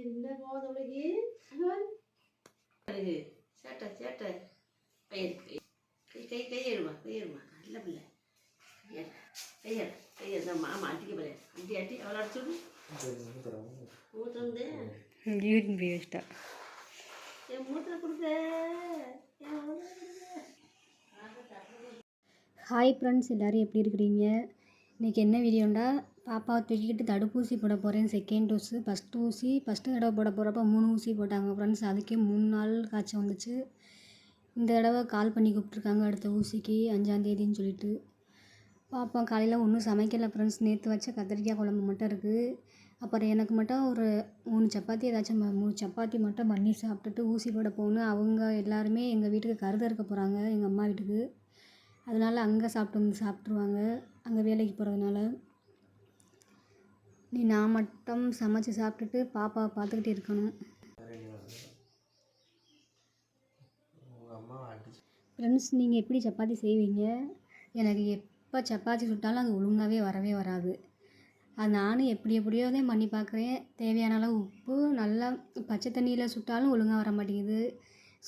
என்ன போதவளுக்கு சேட்டை சேட்டை. பயிர் கை கை கையெழுமா கையெழுமா நல்ல பிள்ளை. கையெழு கையெழு தான் மாமா அடிக்க போறேன் அடி அடி. அவளை அடிச்சுடு மூத்திரம் யூரின் போய் வச்சிட்டா. என் மூத்திரம் கொடுக்க ஹாய் ஃப்ரெண்ட்ஸ் எல்லோரும் எப்படி இருக்கிறீங்க? இன்றைக்கி என்ன வீடியோண்டா பாப்பாவை தூக்கிக்கிட்டு தடுப்பூசி போட போகிறேன் செகண்ட் டோஸு ஃபஸ்ட் ஊசி ஃபஸ்ட்டு தடவை போட போகிறப்ப மூணு ஊசி போட்டாங்க ஃப்ரெண்ட்ஸ் அதுக்கே மூணு நாள் காய்ச்சல் வந்துச்சு. இந்த தடவை கால் பண்ணி கூப்பிட்ருக்காங்க அடுத்த ஊசிக்கு அஞ்சாந்தேதின்னு சொல்லிட்டு. பாப்பா காலையில் ஒன்றும் சமைக்கலை ஃப்ரெண்ட்ஸ் நேற்று வச்ச கத்திரிக்காய் குழம்பு மட்டும் இருக்குது அப்புறம் எனக்கு மட்டும் ஒரு மூணு சப்பாத்தி ஏதாச்சும் மூணு சப்பாத்தி மட்டும் பண்ணி சாப்பிட்டுட்டு ஊசி போட போகணும். அவங்க எல்லாருமே எங்கள் வீட்டுக்கு கருத இருக்க போகிறாங்க எங்கள் அம்மா வீட்டுக்கு. அதனால் அங்கே சாப்பிட்டு வந்து சாப்பிட்ருவாங்க அங்கே வேலைக்கு போகிறதுனால நீ நான் மட்டும் சமைச்சு சாப்பிட்டுட்டு பாப்பாவை பார்த்துக்கிட்டு இருக்கணும். ஃப்ரெண்ட்ஸ் நீங்கள் எப்படி சப்பாத்தி செய்வீங்க? எனக்கு எப்போ சப்பாத்தி சுட்டாலும் அது ஒழுங்காகவே வரவே வராது. அது நானும் எப்படி எப்படியோ தான் பண்ணி பார்க்குறேன். தேவையான அளவு உப்பு நல்லா பச்சை தண்ணியில் சுட்டாலும் ஒழுங்காக வர மாட்டேங்குது.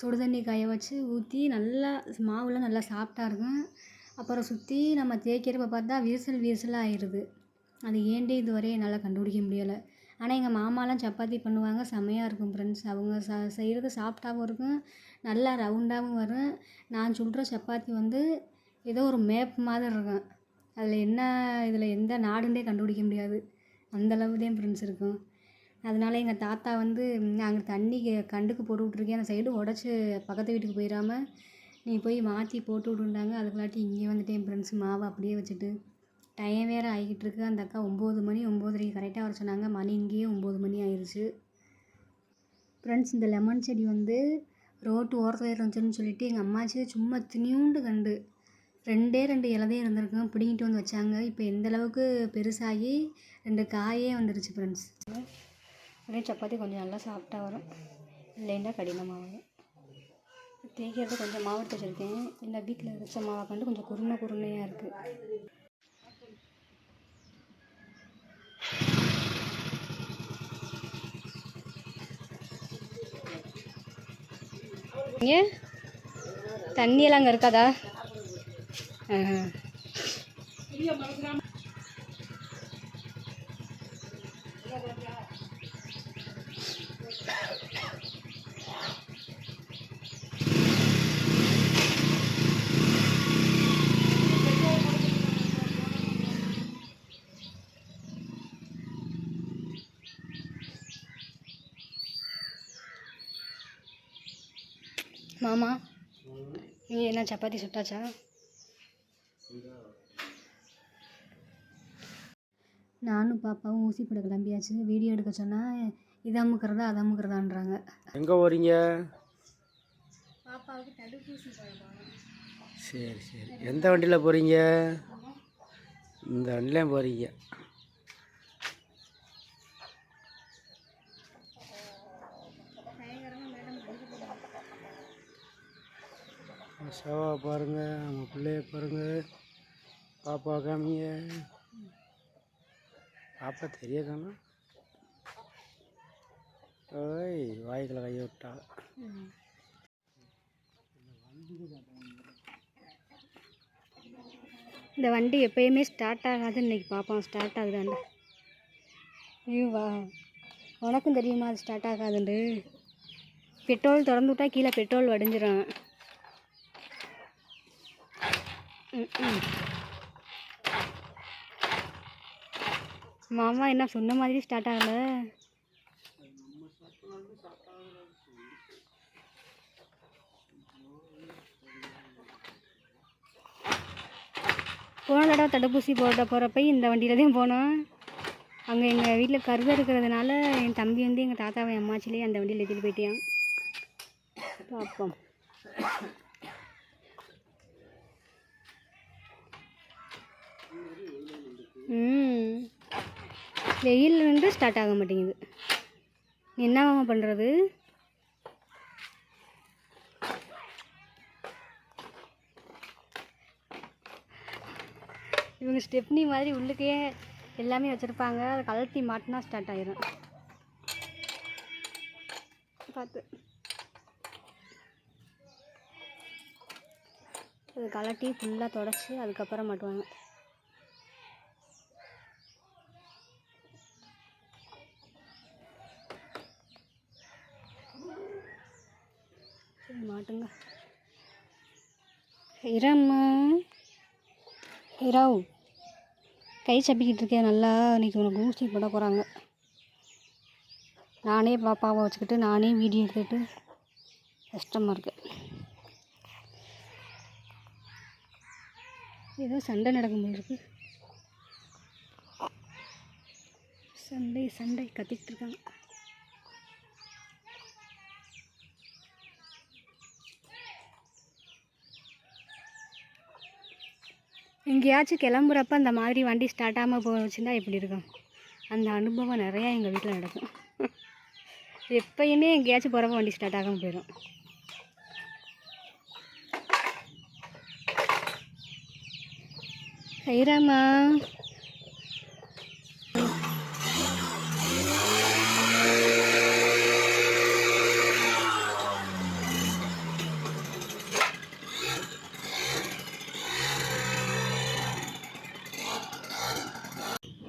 சுடு தண்ணி காய வச்சு ஊற்றி நல்லா மாவுலாம் நல்லா சாஃப்டாக இருக்கும். அப்புறம் சுற்றி நம்ம தேய்க்கிறப்ப பார்த்தா விரிசல் விரிசலாக ஆயிடுது அது ஏன்டே இதுவரை என்னால் கண்டுபிடிக்க முடியலை. ஆனால் எங்கள் மாமாலாம் சப்பாத்தி பண்ணுவாங்க. செமையாக இருக்கும் ஃப்ரெண்ட்ஸ் அவங்க ச செய்கிறது சாஃப்டாகவும் இருக்கும். நல்லா ரவுண்டாகவும் வரும். நான் சுடுற சப்பாத்தி வந்து ஏதோ ஒரு மேப் மாதிரி இருக்கும். அதில் என்ன இதில் எந்த நாடுன்னே கண்டுபிடிக்க முடியாது. அந்தளவு தான் ஃப்ரெண்ட்ஸ் இருக்கும். அதனால் எங்கள் தாத்தா வந்து நாங்கள் தண்ணி கண்டுக்கு போட்டு விட்ருக்கேன் அந்த சைடு உடச்சி பக்கத்து வீட்டுக்கு போயிடாம நீ போய் மாற்றி போட்டு விட்டுருந்தாங்க அதுக்குள்ளாட்டி இங்கே வந்துட்டேன் ஃப்ரெண்ட்ஸ் மாவை அப்படியே வச்சுட்டு. டைம் வேறு ஆகிக்கிட்டு இருக்கு அந்த அக்கா ஒம்பது மணி ஒம்போதரைக்கு கரெக்டாக வர சொன்னாங்க. மணி இங்கேயே ஒம்பது மணி ஆயிடுச்சு ஃப்ரெண்ட்ஸ் இந்த லெமன் செடி வந்து ரோட்டு ஓரத்தில் இருந்துச்சுன்னு சொல்லிட்டு எங்கள் அம்மாச்சி சும்மா துணியூண்டு கண்டு. ரெண்டே ரெண்டு இலதே இருந்திருக்கும். பிடிங்கிட்டு வந்து வச்சாங்க. இப்போ எந்த அளவுக்கு பெருசாகி ரெண்டு காயே வந்துருச்சு ஃப்ரெண்ட்ஸ் ஒரே சப்பாத்தி கொஞ்சம் நல்லா சாஃப்டாக வரும். இல்லைன்னா கடினமாக வரும் தேய்க்கிறது கொஞ்சம் மாவட்ட வச்சுருக்கேன். இல்லை வீட்டில் வச்ச மாவை கண்டு கொஞ்சம் குருணை குருணையாக இருக்குது இங்கே தண்ணியெல்லாம் அங்கே இருக்காதா? மாமா நீங்கள் என்ன சப்பாத்தி சுட்டாச்சா? நானும் பாப்பாவும் ஊசி போட கிளம்பியாச்சு. வீடியோ எடுக்க சொன்னால் இதை அமுக்கிறதா அதை அமுக்கிறதான்றாங்க. எங்கே போகிறீங்க பாப்பாவுக்கு தடுப்பூசி போட சரி சரி. எந்த வண்டியில் போகிறீங்க இந்த வண்டியிலையும் போகிறீங்க சவா பாருங்க நம்ம பிள்ளைய பாருங்க. பாப்பா காமிங்க. பாப்பா தெரிய காணும் ஓய் வாய்க்குள்ள கையை விட்டா. இந்த வண்டி எப்பயுமே ஸ்டார்ட் ஆகாது. இன்னைக்கு பார்ப்போம் ஸ்டார்ட் ஆகுதாண்டு. ஐயோ வா உனக்கும் தெரியுமா அது ஸ்டார்ட் ஆகாதுண்டு பெட்ரோல் திறந்து விட்டா கீழே பெட்ரோல் வடிஞ்சிடும் ம், ம். மாமா என்ன சொன்ன மாதிரி ஸ்டார்ட் ஆகல. போன தடவை தடுப்பூசி போட போகிறப்ப இந்த வண்டியில் தான் போனோம். அங்கே எங்கள் வீட்டில் கருத இருக்கிறதுனால என் தம்பி வந்து எங்கள் தாத்தாவை அம்மாச்சிலே அந்த வண்டியில் ஏற்றிட்டு போயிட்டேன். பார்ப்போம் வெயில் வந்து ஸ்டார்ட் ஆக மாட்டேங்குது. என்னவாம பண்ணுறது இவங்க ஸ்டெப்னி மாதிரி உள்ளுக்கே எல்லாமே வச்சுருப்பாங்க. அதை கலத்தி மாட்டினா ஸ்டார்ட் ஆயிரும். பார்த்து. அது கலட்டி ஃபுல்லாக தொடச்சி அதுக்கப்புறம் மாட்டுவாங்க சரி மாட்டுங்க இரம்மா இரவு கை சப்பிக்கிட்டு இருக்கேன் நல்லா இன்றைக்கி உனக்கு ஊசி போட போகிறாங்க நானே பாப்பாவை வச்சுக்கிட்டு நானே வீடியோ எடுத்துக்கிட்டு கஷ்டமாக இருக்கேன் ஏதோ சண்டை நடக்கும் போல இருக்கு. சண்டை சண்டை கத்திக்கிட்டு இருக்காங்க. எங்கேயாச்சும் கிளம்புறப்ப அந்த மாதிரி வண்டி ஸ்டார்ட் ஆகாமல் போச்சுன்னா எப்படி இருக்கும்? அந்த அனுபவம் நிறையா எங்கள் வீட்டில் நடக்கும். எப்பயுமே எங்கேயாச்சும் போகிறப்ப வண்டி ஸ்டார்ட் ஆகாமல் போயிடும் ஹைராமா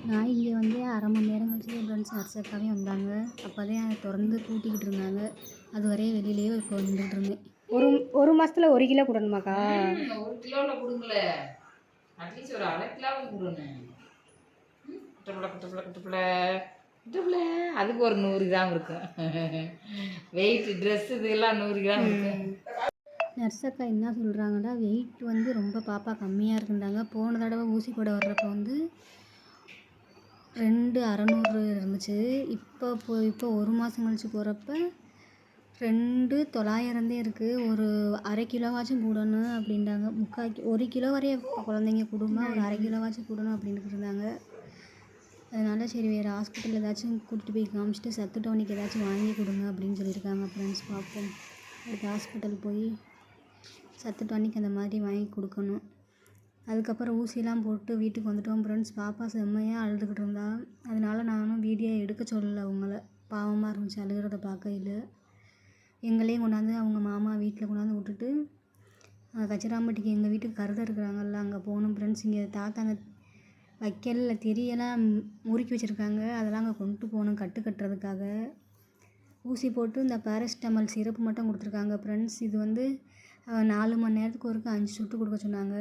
நான் இங்கே வந்து அரை மணி நேரம் கழிச்சு நர்சக்காவே வந்தாங்க. அப்போ தான் திறந்து கூட்டிக்கிட்டு இருந்தாங்க. அது வரையும் வெளியிலேயே இப்போ நின்றுட்டு இருந்தேன். ஒரு ஒரு மாதத்தில் ஒரு கிலோ கொடுணுமாக்கா ஒரு கிலோவில் கொடுங்கல. அட்லீஸ்ட் ஒரு அரை கிலோவில் கொடுங்க குட்டப்பிள்ள குட்டப்பிள்ள குட்டப்பிள்ள குட்டப்பிள்ள அதுக்கு ஒரு நூறு கிராம் இருக்கும் வெயிட் ட்ரெஸ் இதெல்லாம் நூறு கிராம் இருக்கும் நர்சக்கா என்ன சொல்கிறாங்கன்னா வெயிட் வந்து ரொம்ப பாப்பா கம்மியாக இருக்குண்டாங்க போன தடவை ஊசி போட வர்றப்போ வந்து ரெண்டு அறநூறு இருந்துச்சு. இப்போ போ இப்போ ஒரு மாதம் கழிச்சு போகிறப்ப ரெண்டு தொள்ளாயிரம் தான் இருக்குது ஒரு அரை கிலோவாச்சும் கூடணும் அப்படின்றாங்க. முக்கால் ஒரு கிலோ வரைய குழந்தைங்க கொடுமா? ஒரு அரை கிலோவாச்சும் கூடணும் அப்படின்னு இருந்தாங்க. அதனால் சரி வேறு ஹாஸ்பிட்டல் ஏதாச்சும் கூட்டிகிட்டு போய் காமிச்சிட்டு சத்து டோனிக் ஏதாச்சும் வாங்கி கொடுங்க அப்படின்னு சொல்லியிருக்காங்க ஃப்ரெண்ட்ஸ் பார்ப்போம். அடுத்த ஹாஸ்பிட்டல் போய் சத்து டானிக் அந்த மாதிரி வாங்கி கொடுக்கணும். அதுக்கப்புறம் ஊசிலாம் போட்டு வீட்டுக்கு வந்துட்டோம். ஃப்ரெண்ட்ஸ் பாப்பா செம்மையாக அழுதுகிட்டு இருந்தா. அதனால நானும் வீடியோ எடுக்க சொல்லலை அவங்கள பாவமாக இருந்துச்சு அழுகிறத பார்க்கையில். எங்களையும் கொண்டாந்து அவங்க மாமா வீட்டில் கொண்டாந்து விட்டுட்டு கச்சிராம்பட்டிக்கு எங்கள் வீட்டுக்கு கருத இருக்கிறாங்கல்ல அங்கே போகணும் ஃப்ரெண்ட்ஸ் இங்கே தாத்தா அந்த வைக்கலில் தெரியெல்லாம் முறுக்கி வச்சுருக்காங்க. அதெல்லாம் அங்கே கொண்டு போகணும் கட்டு கட்டுறதுக்காக. ஊசி போட்டு இந்த பேரஸ்டமல் சிரப்பு மட்டும் கொடுத்துருக்காங்க ஃப்ரெண்ட்ஸ் இது வந்து நாலு மணி நேரத்துக்கு ஒருக்க அஞ்சு சுட்டு கொடுக்க சொன்னாங்க.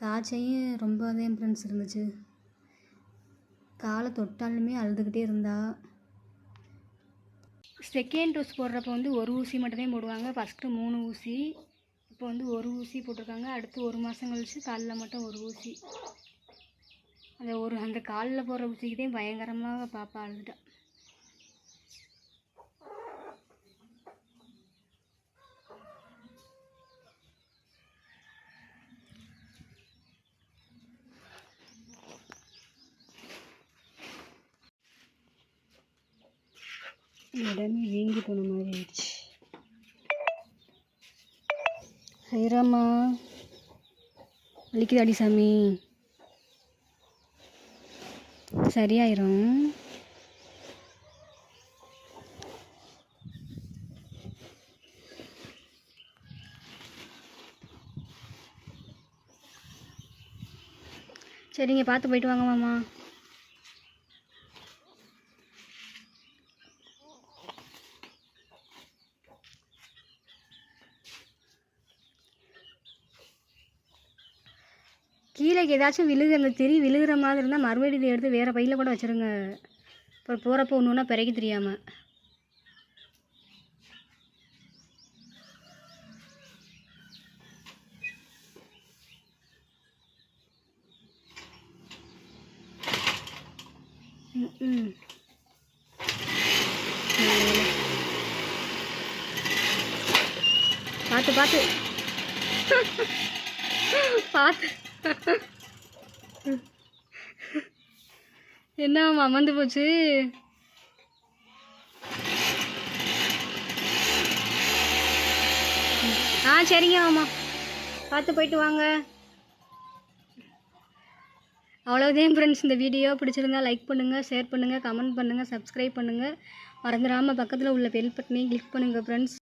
காய்ச்சையும் ரொம்ப அதே ஃப்ரெண்ட்ஸ் இருந்துச்சு. காலை தொட்டாலுமே அழுதுகிட்டே இருந்தா. செகண்ட் டோஸ் போடுறப்ப வந்து ஒரு ஊசி மட்டும்தான் போடுவாங்க. ஃபஸ்ட்டு மூணு ஊசி இப்போ வந்து ஒரு ஊசி போட்டிருக்காங்க. அடுத்து ஒரு மாதம் கழிச்சு காலில் மட்டும் ஒரு ஊசி. அந்த ஒரு அந்த காலில் போடுற ஊசிக்கு பயங்கரமாக பாப்பா அழுதுட்டா. உடனே வீங்கி போன மாதிரி ஆயிடுச்சு. ஹைராமா வலிக்குதாடி சாமி? சரியாயிரும். சரிங்க பார்த்து போயிட்டு வாங்க மாமா. கீழே ஏதாச்சும் விழுகு அந்த திரி விழுகிற மாதிரி இருந்தால் மறுபடியும் இதை எடுத்து வேறு பையில் கூட வச்சுருங்க. அப்புறம் போகிறப்போ ஒன்று ஒன்றா பிறக்கி தெரியாமல் ம் பார்த்து பார்த்து பார்த்து என்ன அமர்ந்து போச்சு? ஆ சரிங்க மாமா. பார்த்து போயிட்டு வாங்க. அவ்வளோதான் ஃப்ரெண்ட்ஸ் இந்த வீடியோ பிடிச்சிருந்தா லைக் பண்ணுங்கள் ஷேர் பண்ணுங்கள் கமெண்ட் பண்ணுங்கள் சப்ஸ்கிரைப் பண்ணுங்கள் மறந்துடாமல் பக்கத்தில் உள்ள பெல் பட்டனையும் கிளிக் பண்ணுங்கள் ஃப்ரெண்ட்ஸ்